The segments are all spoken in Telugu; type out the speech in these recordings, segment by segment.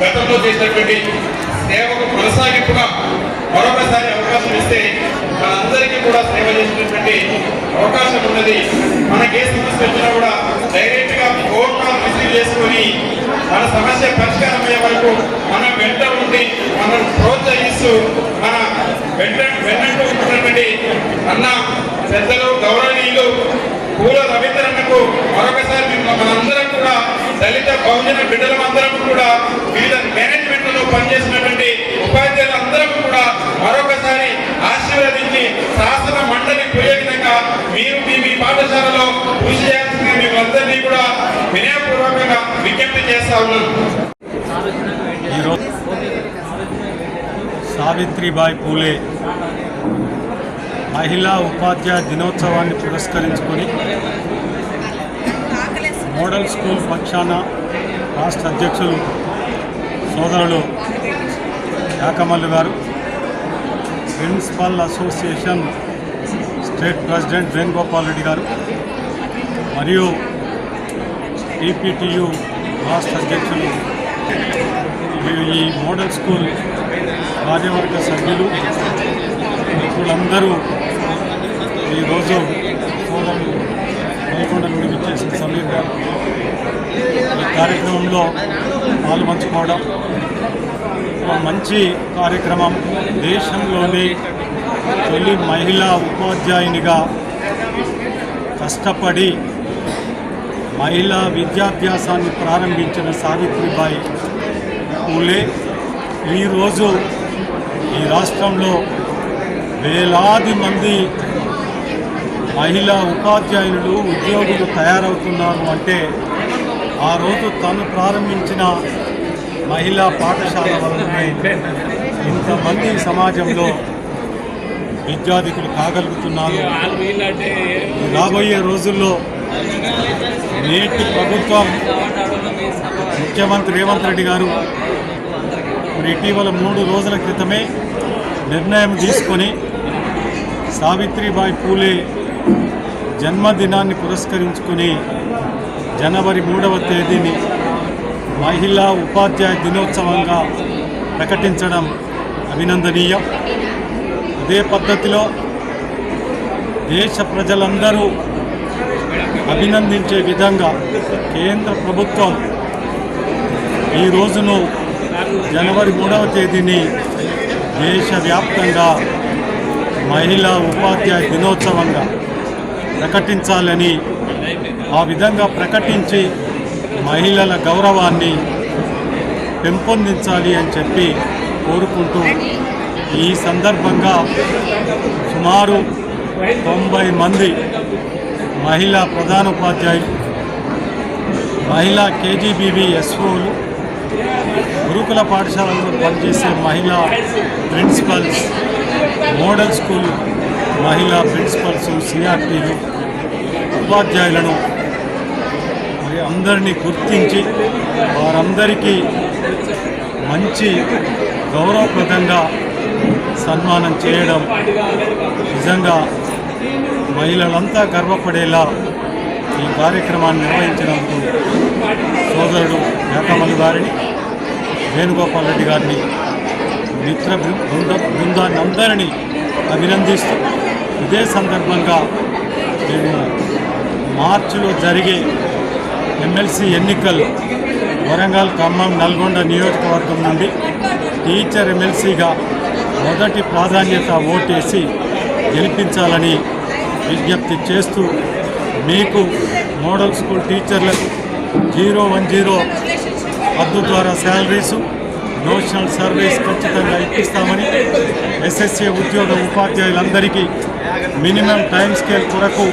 గతంలో చేసినటువంటి సేవకు కొనసాగింపుగా మరొకసారి అవకాశం ఇస్తే మనందరికీ కూడా సేవ చేసినటువంటి అవకాశం ఉన్నది. మనకి ఏ సమస్య వచ్చినా కూడా డైరెక్ట్గా ఫోన్ కాల్ రిసీవ్ చేసుకొని మన సమస్య పరిష్కారం అయ్యే వరకు మన వెంట ఉండి మనం ప్రోత్సహిస్తూ మన వెంట వెన్నంటూ ఉంటున్నటువంటి అన్న పెద్దలు గౌరవనీయులు పూల రవీంద్రన్నకు మరొకసారి మిమ్మల్ని మనందరం కూడా దళిత బిడ్డలమందరం బిడ్డలందరం కూడా వివిధ మేనేజ్మెంట్లలో పనిచేసినటువంటి ఉపాధ్యాయులందరం కూడా మరొకసారి ఆశీర్వదించి శాసన మండలి పోయే విధంగా మీరు మీ పాఠశాలలో కృషి చేయాల్సిన మిమ్మల్ందరినీ కూడా వినయపూర్వకంగా విజ్ఞప్తి చేస్తా ఉన్నాను సావిత్రిబాయి పూలే మహిళా ఉపాధ్యాయ దినోత్సవాన్ని పురస్కరించుకొని మోడల్ స్కూల్ పక్షాన రాష్ట్ర అధ్యక్షులు సోదరులు యాకమల్లు గారు principal association state president Venugopal Reddy గారు మరియు టీపీటీయు రాష్ట్ర అధ్యక్షులు ఈ- ఈ మోడల్ స్కూల్ కార్యవర్గ సభ్యులు మిత్రులందరూ ఈరోజు సోదరులు లేకుండా నుండి విచ్చేసిన సమీర్ గారు ఈ కార్యక్రమంలో పాల్పంచుకోవడం. ఒక మంచి కార్యక్రమం. దేశంలోని తొలి మహిళా ఉపాధ్యాయునిగా కష్టపడి మహిళా విద్యాభ్యాసాన్ని ప్రారంభించిన సావిత్రిబాయి పూలే ఈరోజు ఈ రాష్ట్రంలో వేలాది మంది మహిళా ఉపాధ్యాయులు ఉద్యోగులు తయారవుతున్నారు అంటే ఆ రోజు తను ప్రారంభించిన మహిళా పాఠశాల వల్లనే ఇంతమంది సమాజంలో విద్యార్థికులు కాగలుగుతున్నారు. రాబోయే రోజుల్లో నేటి ప్రభుత్వం ముఖ్యమంత్రి రేవంత్ రెడ్డి గారు మరి ఇటీవల మూడు రోజుల క్రితమే నిర్ణయం తీసుకొని సావిత్రిబాయి పూలే జన్మదినాన్ని పురస్కరించుకొని జనవరి మూడవ తేదీని మహిళా ఉపాధ్యాయ దినోత్సవంగా ప్రకటించడం అభినందనీయం. అదే పద్ధతిలో దేశ ప్రజలందరూ అభినందించే విధంగా కేంద్ర ప్రభుత్వం ఈ రోజును జనవరి మూడవ తేదీని దేశవ్యాప్తంగా మహిళా ఉపాధ్యాయ దినోత్సవంగా ప్రకటించాలని ఆ విధంగా ప్రకటించి మహిళల గౌరవాన్ని పెంపొందించాలి అని చెప్పి కోరుకుంటూ ఈ సందర్భంగా సుమారు తొంభై మంది మహిళా ప్రధానోపాధ్యాయులు మహిళా కేజీబీవి ఎస్ఓలు గురుకుల పాఠశాలలో పనిచేసే మహిళా ప్రిన్సిపల్స్ మోడల్ స్కూల్ మహిళా ప్రిన్సిపల్స్ సిఆర్టీలు ఉపాధ్యాయులను మరి అందరినీ గుర్తించి వారందరికీ మంచి గౌరవప్రదంగా సన్మానం చేయడం నిజంగా మహిళలంతా గర్వపడేలా ఈ కార్యక్రమాన్ని నిర్వహించినందుకు సోదరుడు యాకమల్లి గారిని వేణుగోపాల్ రెడ్డి గారిని మిత్ర బృంద బృందాన్ని అందరినీ అభినందిస్తూ ఇదే సందర్భంగా మేము మార్చిలో జరిగే ఎమ్మెల్సీ ఎన్నికలు వరంగల్ ఖమ్మం నల్గొండ నియోజకవర్గం నుండి టీచర్ ఎమ్మెల్సీగా మొదటి ప్రాధాన్యత ఓటేసి గెలిపించాలని విజ్ఞప్తి చేస్తూ మీకు మోడల్ స్కూల్ టీచర్లకు జీరో వన్ జీరో పద్దు ద్వారా శాలరీసు నేషనల్ సర్వీస్ ఖచ్చితంగా ఇప్పిస్తామని ఎస్ఎస్ఏ ఉద్యోగ ఉపాధ్యాయులందరికీ మినిమం టైం స్కేల్ కొరకు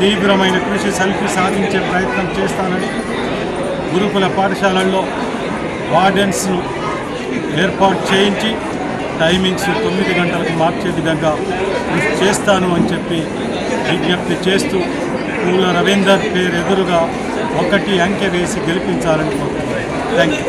తీవ్రమైన కృషి సల్పి సాధించే ప్రయత్నం చేస్తానని గురుకుల పాఠశాలల్లో వార్డెన్స్ను ఏర్పాటు చేయించి టైమింగ్స్ తొమ్మిది గంటలకు మార్చే విధంగా కృషి చేస్తాను అని చెప్పి విజ్ఞప్తి చేస్తూ పూల రవీందర్ పేరు ఎదురుగా ఒకటి అంకె వేసి గెలిపించాలని కోరుతున్నాను. Thank you